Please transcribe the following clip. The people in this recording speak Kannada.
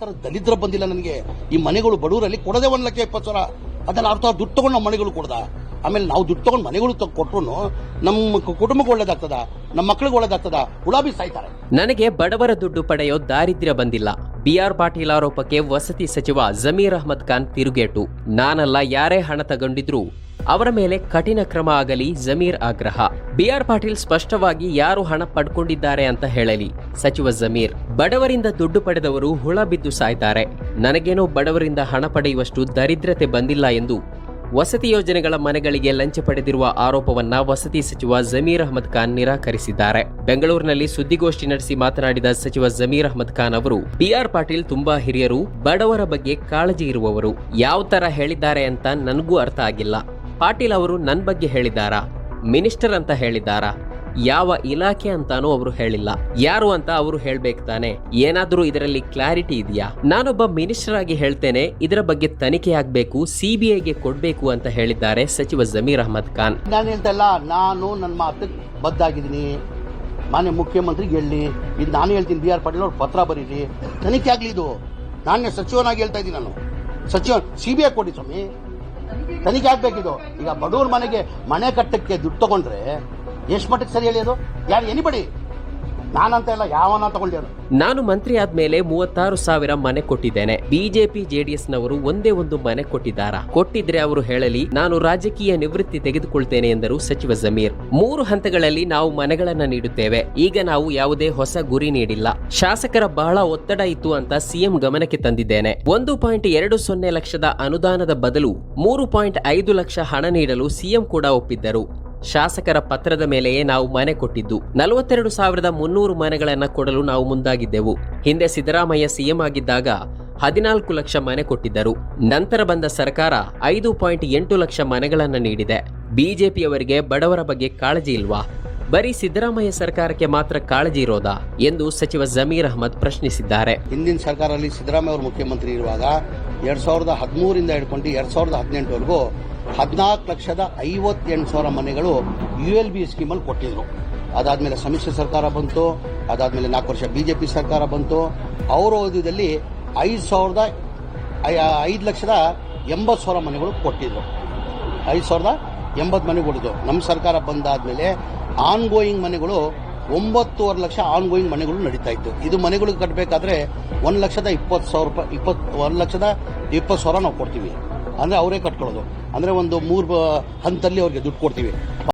ತರ ದಲಿದ್ರ ಬಂದಿಲ್ಲ ನನಗೆ. ಈ ಮನೆಗಳು ಬಡವರಲ್ಲಿ ಕೊಡದೆ ಒಂದ್ ಲಕ್ಷ ಇಪ್ಪತ್ತು ಸಾವಿರ. ಅದನ್ನ ಅರ್ಥ ದುಡ್ಡು ತಗೊಂಡು ನಮ್ಮ ಮನೆಗಳು ಕೊಡ್ದ. ಆಮೇಲೆ ನಾವು ದುಡ್ಡು ತಗೊಂಡು ಮನೆಗಳು ಕೊಟ್ಟರು ನಮ್ಮ ಕುಟುಂಬಕ್ಕೆ ಒಳ್ಳೇದಾಗ್ತದ. ನಮ್ಮ ಮಕ್ಕಳಿಗೆ ಒಳ್ಳೇದಾಗ್ತದ. ಗುಲಾಬಿ ಸಾಯ್ತಾರೆ. ನನಗೆ ಬಡವರ ದುಡ್ಡು ಪಡೆಯೋ ದಾರಿದ್ರ್ಯ ಬಂದಿಲ್ಲ. ಬಿಆರ್ ಪಾಟೀಲ್ ಆರೋಪಕ್ಕೆ ವಸತಿ ಸಚಿವ ಜಮೀರ್ ಅಹಮದ್ ಖಾನ್ ತಿರುಗೇಟು. ನಾನಲ್ಲ ಯಾರೇ ಹಣ ತಗೊಂಡಿದ್ರು ಅವರ ಮೇಲೆ ಕಠಿಣ ಕ್ರಮ ಆಗಲಿ, ಜಮೀರ್ ಆಗ್ರಹ. ಬಿಆರ್ ಪಾಟೀಲ್ ಸ್ಪಷ್ಟವಾಗಿ ಯಾರು ಹಣ ಪಡ್ಕೊಂಡಿದ್ದಾರೆ ಅಂತ ಹೇಳಲಿ. ಸಚಿವ ಜಮೀರ್, ಬಡವರಿಂದ ದುಡ್ಡು ಪಡೆದವರು ಹುಳ ಬಿದ್ದು ಸಾಯ್ತಾರೆ. ನನಗೇನೋ ಬಡವರಿಂದ ಹಣ ಪಡೆಯುವಷ್ಟು ದರಿದ್ರತೆ ಬಂದಿಲ್ಲ ಎಂದು ವಸತಿ ಯೋಜನೆಗಳ ಮನೆಗಳಿಗೆ ಲಂಚ ಪಡೆದಿರುವ ಆರೋಪವನ್ನ ವಸತಿ ಸಚಿವ ಜಮೀರ್ ಅಹಮದ್ ಖಾನ್ ನಿರಾಕರಿಸಿದ್ದಾರೆ. ಬೆಂಗಳೂರಿನಲ್ಲಿ ಸುದ್ದಿಗೋಷ್ಠಿ ನಡೆಸಿ ಮಾತನಾಡಿದ ಸಚಿವ ಜಮೀರ್ ಅಹಮದ್ ಖಾನ್ ಅವರು, ಬಿಆರ್ ಪಾಟೀಲ್ ತುಂಬಾ ಹಿರಿಯರು, ಬಡವರ ಬಗ್ಗೆ ಕಾಳಜಿ ಇರುವವರು. ಯಾವ ತರ ಹೇಳಿದ್ದಾರೆ ಅಂತ ನನಗೂ ಅರ್ಥ ಆಗಿಲ್ಲ. ಪಾಟೀಲ್ ಅವರು ನನ್ನ ಬಗ್ಗೆ ಹೇಳಿದ್ದಾರಾ? ಮಿನಿಸ್ಟರ್ ಅಂತ ಹೇಳಿದ್ದಾರಾ? ಯಾವ ಇಲಾಖೆ ಅಂತಾನೂ ಅವರು ಹೇಳಿಲ್ಲ. ಯಾರು ಅಂತ ಅವರು ಹೇಳ್ಬೇಕು ತಾನೆ? ಏನಾದ್ರೂ ಇದರಲ್ಲಿ ಕ್ಲಾರಿಟಿ ಇದೆಯಾ? ನಾನೊಬ್ಬ ಮಿನಿಸ್ಟರ್ ಆಗಿ ಹೇಳ್ತೇನೆ, ಇದರ ಬಗ್ಗೆ ತನಿಖೆ ಆಗ್ಬೇಕು ಸಿಬಿಐಗೆ ಕೊಡ್ಬೇಕು ಅಂತ ಹೇಳಿದ್ದಾರೆ ಸಚಿವ ಜಮೀರ್ ಅಹಮದ್ ಖಾನ್. ನಾನು ಹೇಳ್ತಾ ಇಲ್ಲ ನಾನು ನನ್ನ ಮಾತಿಗೆ ಬದ್ದಾಗಿದ್ದೀನಿ ಮಾನ್ಯ ಮುಖ್ಯಮಂತ್ರಿಗೆ ಹೇಳಿ, ಇದು ನಾನು ಹೇಳ್ತೀನಿ, ಬಿ ಆರ್ ಪಾಟೀಲ್ ಅವ್ರು ಪತ್ರ ಬರೀರಿ. ತನಿಖೆ ಆಗ್ಲಿ ಇದು. ನಾನೇ ಸಚಿವನಾಗಿ ಹೇಳ್ತಾ ಇದ್ದೀನಿ ನಾನು. ಸಚಿವ, ಸಿ ಬಿ ಐ ಕೊಡಿ ಸ್ವಾಮಿ. ತನಿಖೆ ಆಗ್ಬೇಕಿದು. ಈಗ ಬಡವ್ರ ಮನೆಗೆ ಮನೆ ಕಟ್ಟಕ್ಕೆ ದುಡ್ಡು ತಗೊಂಡ್ರೆ ಎಷ್ಟು ಮಟ್ಟಕ್ಕೆ ಸರಿ ಹೇಳಿ ಅದು ಯಾರು ಎನಿಬಡಿ ನಾನಂತ ಇಲ್ಲ ಯಾವನ ನಾನು ಮಂತ್ರಿ ಆದ್ಮೇಲೆ ಮೂವತ್ತಾರು ಸಾವಿರ ಮನೆ ಕೊಟ್ಟಿದ್ದೇನೆ. ಬಿಜೆಪಿ, ಜೆಡಿಎಸ್ನವರು ಒಂದೇ ಒಂದು ಮನೆ ಕೊಟ್ಟಿದ್ದಾರಾ? ಕೊಟ್ಟಿದ್ರೆ ಅವರು ಹೇಳಲಿ, ನಾನು ರಾಜಕೀಯ ನಿವೃತ್ತಿ ತೆಗೆದುಕೊಳ್ತೇನೆ ಎಂದರು ಸಚಿವ ಜಮೀರ್. ಮೂರು ಹಂತಗಳಲ್ಲಿ ನಾವು ಮನೆಗಳನ್ನ ನೀಡುತ್ತೇವೆ. ಈಗ ನಾವು ಯಾವುದೇ ಹೊಸ ಗುರಿ ನೀಡಿಲ್ಲ. ಶಾಸಕರ ಬಹಳ ಒತ್ತಡ ಇತ್ತು ಅಂತ ಸಿಎಂ ಗಮನಕ್ಕೆ ತಂದಿದ್ದೇನೆ. ಒಂದು ಪಾಯಿಂಟ್ ಎರಡು ಸೊನ್ನೆ ಲಕ್ಷದ ಅನುದಾನದ ಬದಲು ಮೂರು ಪಾಯಿಂಟ್ ಐದು ಲಕ್ಷ ಹಣ ನೀಡಲು ಸಿಎಂ ಕೂಡ ಒಪ್ಪಿದ್ದರು. ಶಾಸಕರ ಪತ್ರದ ಮೇಲೆಯೇ ನಾವು ಮನೆ ಕೊಟ್ಟಿದ್ದು. ನಲವತ್ತೆರಡು ಸಾವಿರದ ಮುನ್ನೂರು ಮನೆಗಳನ್ನು ಕೊಡಲು ನಾವು ಮುಂದಾಗಿದ್ದೆವು. ಹಿಂದೆ ಸಿದ್ದರಾಮಯ್ಯ ಸಿಎಂ ಆಗಿದ್ದಾಗ ಹದಿನಾಲ್ಕು ಲಕ್ಷ ಮನೆ ಕೊಟ್ಟಿದ್ದರು. ನಂತರ ಬಂದ ಸರ್ಕಾರ ಐದು ಪಾಯಿಂಟ್ ಎಂಟು ಲಕ್ಷ ಮನೆಗಳನ್ನು ನೀಡಿದೆ. ಬಿಜೆಪಿಯವರಿಗೆ ಬಡವರ ಬಗ್ಗೆ ಕಾಳಜಿ ಇಲ್ವಾ? ಬರೀ ಸಿದ್ದರಾಮಯ್ಯ ಸರ್ಕಾರಕ್ಕೆ ಮಾತ್ರ ಕಾಳಜಿ ಇರೋದಾ ಎಂದು ಸಚಿವ ಜಮೀರ್ ಅಹಮದ್ ಪ್ರಶ್ನಿಸಿದ್ದಾರೆ. ಹಿಂದಿನ ಸರ್ಕಾರದಲ್ಲಿ ಸಿದ್ದರಾಮಯ್ಯ ಅವರು ಮುಖ್ಯಮಂತ್ರಿ ಇರುವಾಗ ಎರಡ್ ಸಾವಿರದ ಹದಿಮೂರಿಂದ ಹಿಡ್ಕೊಂಡು ಎರಡ್ ಸಾವಿರದ ಹದಿನೆಂಟವರೆಗೂ ಹದಿನಾಲ್ಕು ಲಕ್ಷದ ಐವತ್ತೆಂಟು ಸಾವಿರ ಮನೆಗಳು ಯು ಎಲ್ ಬಿ ಸ್ಕೀಮಲ್ಲಿ ಕೊಟ್ಟಿದ್ರು. ಅದಾದ್ಮೇಲೆ ಸಮ್ಮಿಶ್ರ ಸರ್ಕಾರ ಬಂತು, ಅದಾದ್ಮೇಲೆ ನಾಲ್ಕು ವರ್ಷ ಬಿಜೆಪಿ ಸರ್ಕಾರ ಬಂತು. ಅವರ ಅವಧಿಯಲ್ಲಿ ಐದು ಸಾವಿರದ ಐದು ಲಕ್ಷದ ಎಂಬತ್ತು ಸಾವಿರ ಮನೆಗಳು ಕೊಟ್ಟಿದ್ರು. ಐದು ಸಾವಿರದ ಎಂಬತ್ತು ಮನೆ ಕೊಡಿದ್ರು ನಮ್ಮ ಸರ್ಕಾರ ಬಂದಾದ್ಮೇಲೆ ಗೋಯಿಂಗ್ ಮನೆಗಳು, ಒಂಬತ್ತೂವರೆ ಲಕ್ಷ ಆನ್ ಗೋಯಿಂಗ್ ಮನೆಗಳು ನಡೀತಾ ಇತ್ತು. ಇದು ಮನೆಗಳಿಗೆ ಕಟ್ಟಬೇಕಾದ್ರೆ ಒಂದು ಲಕ್ಷದ ಇಪ್ಪತ್ತು ಸಾವಿರ ರೂಪಾಯಿ, ಇಪ್ಪತ್ತು, ಒಂದು ಲಕ್ಷದ ಇಪ್ಪತ್ತು ಸಾವಿರ ನಾವು ಕೊಡ್ತೀವಿ. ಅಂದ್ರೆ ಅವರೇ ಕಟ್ಕೊಳ್ಳೋದು. ಅಂದ್ರೆ ಒಂದು ಮೂರು, ಹಂತಲ್ಲಿ ಅವ್ರಿಗೆ ದುಡ್ಡು ಕೊಡ್ತೀವಿ.